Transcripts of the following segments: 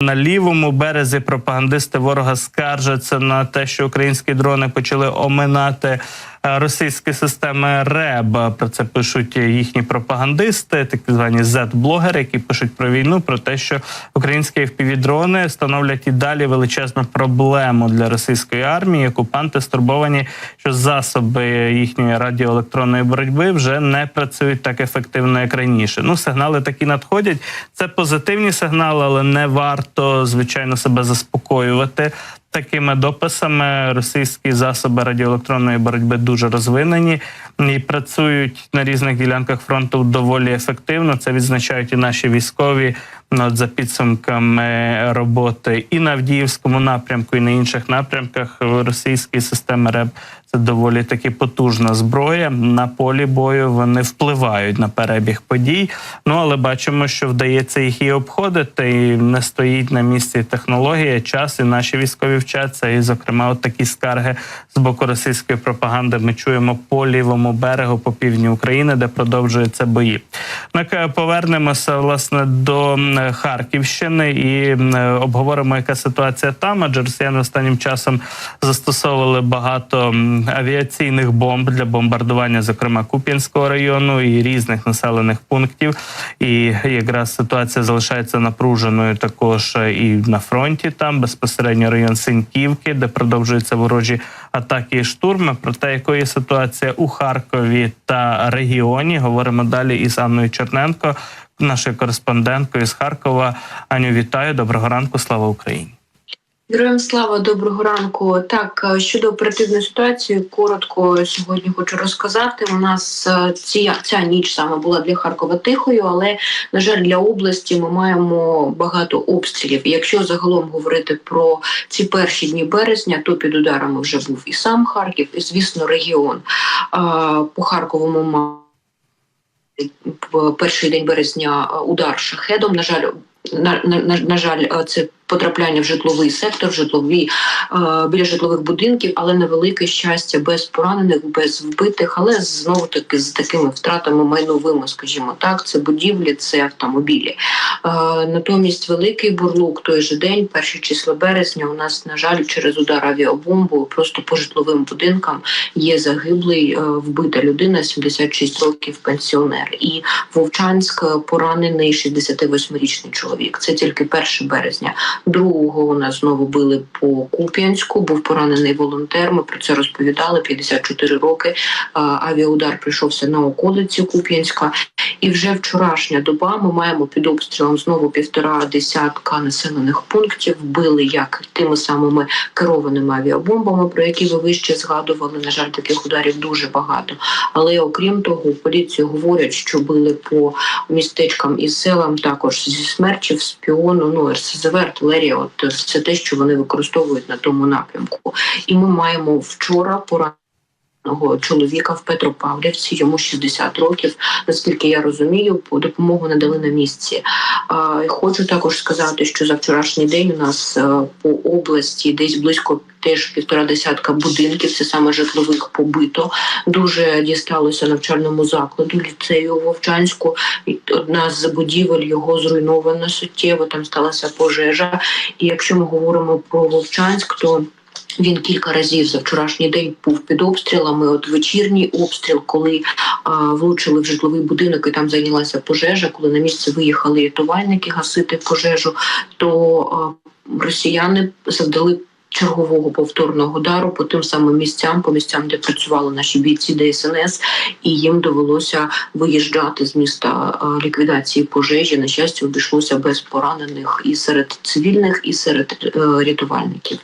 На лівому березі пропагандисти ворога скаржаться на те, що українські дрони почали оминати е, російські системи РЕБ. Про це пишуть їхні пропагандисти, так звані Z-блогери, які пишуть про війну, про те, що українські FPV-дрони становлять і далі величезну проблему для російської армії. Окупанти стурбовані, що засоби їхньої радіоелектронної боротьби вже не працюють так ефективно, як раніше. Ну, сигнали такі надходять. Це позитивні сигнали, але не варто звичайно себе заспокоювати. Такими дописами російські засоби радіоелектронної боротьби дуже розвинені і працюють на різних ділянках фронту доволі ефективно. Це відзначають і наші військові. Ну, от за підсумками роботи і на Авдіївському напрямку, і на інших напрямках російські системи РЕБ це доволі таки потужна зброя. На полі бою вони впливають на перебіг подій. Ну але бачимо, що вдається їх і обходити, і не стоїть на місці технологія, час, і наші військові вчаться. І, зокрема, от такі скарги з боку російської пропаганди ми чуємо по лівому берегу, по півдні України, де продовжуються бої. Так, повернемося власне до Харківщини і обговоримо, яка ситуація там. Адже росіяни останнім часом застосовували багато авіаційних бомб для бомбардування, зокрема Куп'янського району і різних населених пунктів. І якраз ситуація залишається напруженою також і на фронті. Там безпосередньо район Синьківки, де продовжуються ворожі атаки і штурми. Про те, якої ситуація у Харкові та регіоні, говоримо далі із Анною Черненко нашою кореспонденткою з Харкова. Аню, вітаю. Доброго ранку. Слава Україні. Героям слава доброго ранку. Так щодо оперативної ситуації, коротко сьогодні хочу розказати. У нас ці ця ніч саме була для Харкова тихою, але на жаль, для області ми маємо багато обстрілів. Якщо загалом говорити про ці перші дні березня, то під ударами вже був і сам Харків, і звісно, регіон по Харковому перший день березня удар шахедом. На жаль, на, на, на жаль, це потрапляння в житловий сектор, в житлові е, біля житлових будинків, але на велике щастя, без поранених, без вбитих, але знову таки з такими втратами майновими, скажімо так, це будівлі, це автомобілі. Е, натомість, великий бурлук той же день, перші числа березня, у нас на жаль, через удар авіабомбу просто по житловим будинкам є загиблий е, вбита людина, 76 років пенсіонер, і Вовчанськ поранений 68-річний чоловік. Це тільки 1 березня. Другого у нас знову били по Куп'янську. Був поранений волонтер. Ми про це розповідали. 54 роки. Авіаудар прийшовся на околиці Куп'янська. І вже вчорашня доба ми маємо під обстрілом знову півтора десятка населених пунктів. Били як тими самими керованими авіабомбами, про які ви вище згадували. На жаль, таких ударів дуже багато. Але окрім того, поліції говорять, що били по містечкам і селам також зі смерчів, спіону, ну РСЗВ, артилерія. От це те, що вони використовують на тому напрямку. І ми маємо вчора пора чоловіка в Петропавлівці, йому 60 років. Наскільки я розумію, по допомогу надали на місці. Хочу також сказати, що за вчорашній день у нас е, по області десь близько. Теж півтора десятка будинків, це саме житлових побито. Дуже дісталося навчальному закладу ліцею Вовчанську. Одна з будівель його зруйнована суттєво. Там сталася пожежа. І якщо ми говоримо про Вовчанськ, то він кілька разів за вчорашній день був під обстрілами. От вечірній обстріл, коли а, влучили в житловий будинок і там зайнялася пожежа. Коли на місце виїхали рятувальники гасити пожежу, то а, росіяни завдали чергового повторного удару по тим самим місцям, по місцям, де працювали наші бійці ДСНС, і їм довелося виїжджати з міста ліквідації пожежі. На щастя, обійшлося без поранених і серед цивільних, і серед е, рятувальників.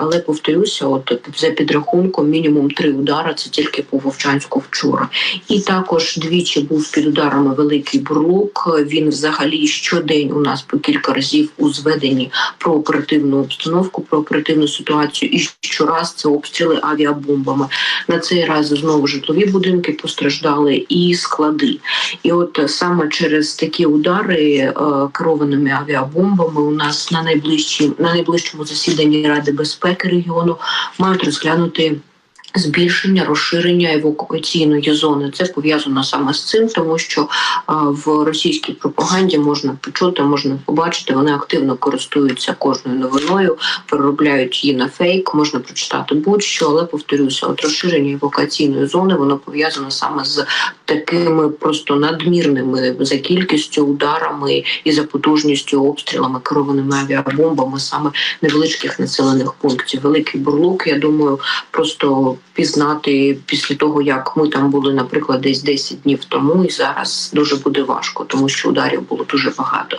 Але повторюся, от за підрахунком мінімум три удари. Це тільки по Вовчанську вчора. І також двічі був під ударами великий бурлук. Він взагалі щодень у нас по кілька разів у зведенні про оперативну обстановку. про оперативну ситуацію, і щораз це обстріли авіабомбами. На цей раз знову житлові будинки постраждали і склади. І от саме через такі удари е, керованими авіабомбами у нас на найближчі на найближчому засіданні Ради безпеки регіону мають розглянути Збільшення розширення евакуаційної зони це пов'язано саме з цим, тому що в російській пропаганді можна почути, можна побачити. Вони активно користуються кожною новиною, переробляють її на фейк. Можна прочитати будь-що, але повторюся, от розширення евакуаційної зони воно пов'язано саме з такими просто надмірними за кількістю ударами і за потужністю обстрілами керованими авіабомбами саме невеличких населених пунктів. Великий бурлук, я думаю, просто пізнати після того, як ми там були, наприклад, десь 10 днів тому, і зараз дуже буде важко, тому що ударів було дуже багато.